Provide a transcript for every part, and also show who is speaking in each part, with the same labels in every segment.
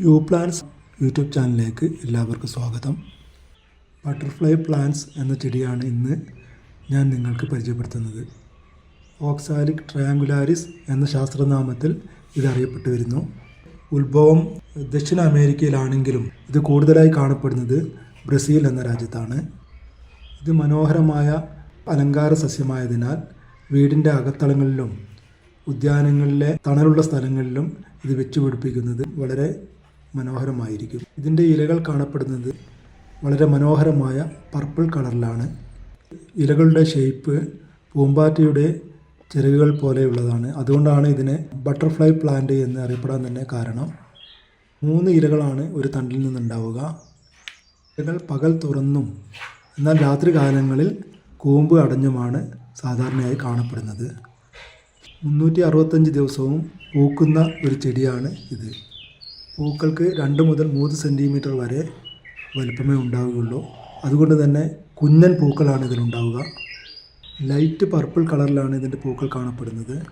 Speaker 1: U plans YouTube ചാനലിലേക്ക് എല്ലാവർക്കും സ്വാഗതം. ബട്ടർഫ്ലൈ പ്ലാന്റ്സ് എന്ന ചെടിയാണ് ഇന്ന് ഞാൻ നിങ്ങൾക്ക് പരിചയപ്പെടുത്തുന്നത്. ഓക്സാലിക് ട്രയാങ്കുലാരിസ് എന്ന ശാസ്ത്രനാമത്തിൽ ഇതറിയപ്പെട്ടു വരുന്നു. ഉത്ഭവം ദക്ഷിണ അമേരിക്കയിലാണെങ്കിലും ഇത് കൂടുതലായി കാണപ്പെടുന്നത് ബ്രസീൽ എന്ന രാജ്യത്താണ്. ഇത് മനോഹരമായ അലങ്കാര സസ്യമായതിനാൽ വീടിന്റെ അകത്തളങ്ങളിലും ഉദ്യാനങ്ങളിലെ തണലുള്ള സ്ഥലങ്ങളിലും ഇത് വെച്ചുപിടിപ്പിക്കുന്നത് വളരെ മനോഹരമായിരിക്കും. ഇതിന്റെ ഇലകൾ കാണപ്പെടുന്നത് വളരെ മനോഹരമായ പർപ്പിൾ കളറിലാണ് ഇലകളുടെ ഷേപ്പ് പൂമ്പാറ്റയുടെ ചിറകുകൾ പോലെയുള്ളതാണ്. അതുകൊണ്ടാണ് ഇതിനെ ബട്ടർഫ്ലൈ പ്ലാന്റ് എന്ന് അറിയപ്പെടാൻ തന്നെ കാരണം. മൂന്ന് ഇലകളാണ് ഒരു തണ്ടിൽ നിന്നുണ്ടാവുക. ഇലകൾ പകൽ തുറന്നും എന്നാൽ രാത്രി കാലങ്ങളിൽ കൂമ്പ് അടഞ്ഞുമാണ് സാധാരണയായി കാണപ്പെടുന്നത്. മുന്നൂറ്റി അറുപത്തഞ്ച് ദിവസവും പൂക്കുന്ന ഒരു ചെടിയാണ് ഇത്. പൂക്കൾക്ക് രണ്ട് മുതൽ മൂന്ന് സെന്റിമീറ്റർ വരെ വലുപ്പമേ ഉണ്ടാവുകയുള്ളൂ. അതുകൊണ്ട് തന്നെ കുഞ്ഞൻ പൂക്കളാണ് ഇതിലുണ്ടാവുക ലൈറ്റ് പർപ്പിൾ കളറിലാണ് ഇതിന്റെ പൂക്കൾ കാണപ്പെടുന്നത്.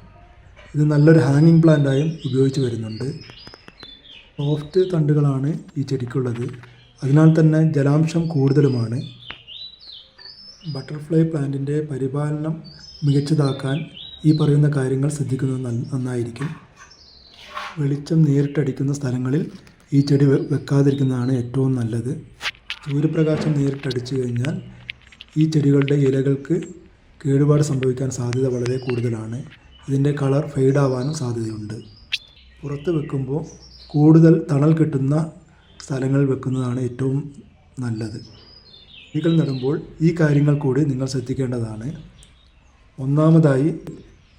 Speaker 1: ഇത് നല്ലൊരു ഹാങ്ങിങ് പ്ലാന്റായും ഉപയോഗിച്ച് വരുന്നുണ്ട്. സോഫ്റ്റ് തണ്ടുകളാണ് ഈ ചെടിക്കുള്ളത്. അതിനാൽ തന്നെ ജലാംശം കൂടുതലുമാണ്. ബട്ടർഫ്ലൈ പ്ലാന്റിന്റെ പരിപാലനം മികച്ചതാക്കാൻ ഈ പറയുന്ന കാര്യങ്ങൾ ശ്രദ്ധിക്കുന്നത് നന്ന- നന്നായിരിക്കും. വെളിച്ചം നേരിട്ടടിക്കുന്ന സ്ഥലങ്ങളിൽ ഈ ചെടി വെക്കാതിരിക്കുന്നതാണ് ഏറ്റവും നല്ലത്. സൂര്യപ്രകാശം നേരിട്ടടിച്ചു കഴിഞ്ഞാൽ ഈ ചെടികളുടെ ഇലകൾക്ക് കേടുപാട് സംഭവിക്കാൻ സാധ്യത വളരെ കൂടുതലാണ്. ഇതിന്റെ കളർ ഫെയ്ഡാവാനും സാധ്യതയുണ്ട്. പുറത്ത് വെക്കുമ്പോൾ കൂടുതൽ തണൽ കിട്ടുന്ന സ്ഥലങ്ങളിൽ വെക്കുന്നതാണ് ഏറ്റവും നല്ലത്. ചെടികൾ നടുമ്പോൾ ഈ കാര്യങ്ങൾ കൂടി നിങ്ങൾ ശ്രദ്ധിക്കേണ്ടതാണ്. ഒന്നാമതായി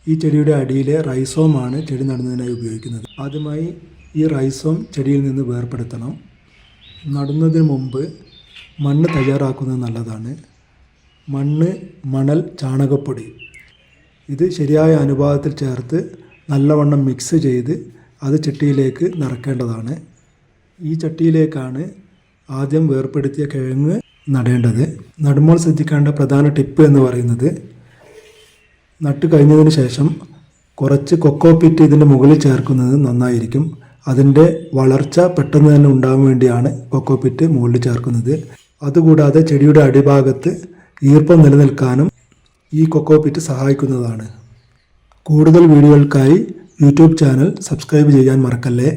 Speaker 1: ഈ ചെടിയുടെ അടിയിലെ റൈസോമാണ് ചെടി നടുന്നതിനായി ഉപയോഗിക്കുന്നത്. ആദ്യമായി ഈ റൈസോം ചെടിയിൽ നിന്ന് വേർപെടുത്തണം. നടുന്നതിന് മുമ്പ് മണ്ണ് തയ്യാറാക്കുന്നത് നല്ലതാണ്. മണ്ണ് മണൽ ചാണകപ്പൊടി. ഇത് ശരിയായ അനുപാതത്തിൽ ചേർത്ത് നല്ലവണ്ണം മിക്സ് ചെയ്ത് അത് ചട്ടിയിലേക്ക് നിറക്കേണ്ടതാണ്. ഈ ചട്ടിയിലേക്കാണ് ആദ്യം വേർപ്പെടുത്തിയ കിഴങ്ങ് നടേണ്ടത്. നടുമ്പോൾ ശ്രദ്ധിക്കേണ്ട പ്രധാന ടിപ്പ് എന്ന് പറയുന്നത് നട്ട് കഴിഞ്ഞതിന് ശേഷം കുറച്ച് കൊക്കോ പിറ്റ് ഇതിന്റെ മുകളിൽ ചേർക്കുന്നത് നന്നായിരിക്കും. അതിന്റെ വളർച്ച പെട്ടെന്ന് തന്നെ ഉണ്ടാകാൻ വേണ്ടിയാണ് കൊക്കോ പിറ്റ് മുകളിൽ ചേർക്കുന്നത്. അതുകൂടാതെ ചെടിയുടെ അടിഭാഗത്ത് ഈർപ്പം നിലനിൽക്കാനും ഈ കൊക്കോ പിറ്റ് സഹായിക്കുന്നതാണ്. കൂടുതൽ വീഡിയോകൾക്കായി യൂട്യൂബ് ചാനൽ സബ്സ്ക്രൈബ് ചെയ്യാൻ മറക്കല്ലേ?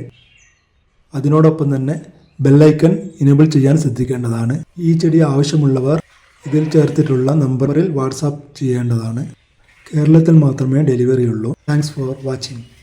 Speaker 1: അതിനോടൊപ്പം തന്നെ ബെല്ലൈക്കൺ ഇനേബിൾ ചെയ്യാൻ ശ്രദ്ധിക്കേണ്ടതാണ്. ഈ ചെടി ആവശ്യമുള്ളവർ ഇതിൽ ചേർത്തിട്ടുള്ള നമ്പറിൽ വാട്സാപ്പ് ചെയ്യേണ്ടതാണ്. കേരളത്തിൽ മാത്രമേ ഡെലിവറി ഉള്ളൂ താങ്ക്സ് ഫോർ വാച്ചിങ്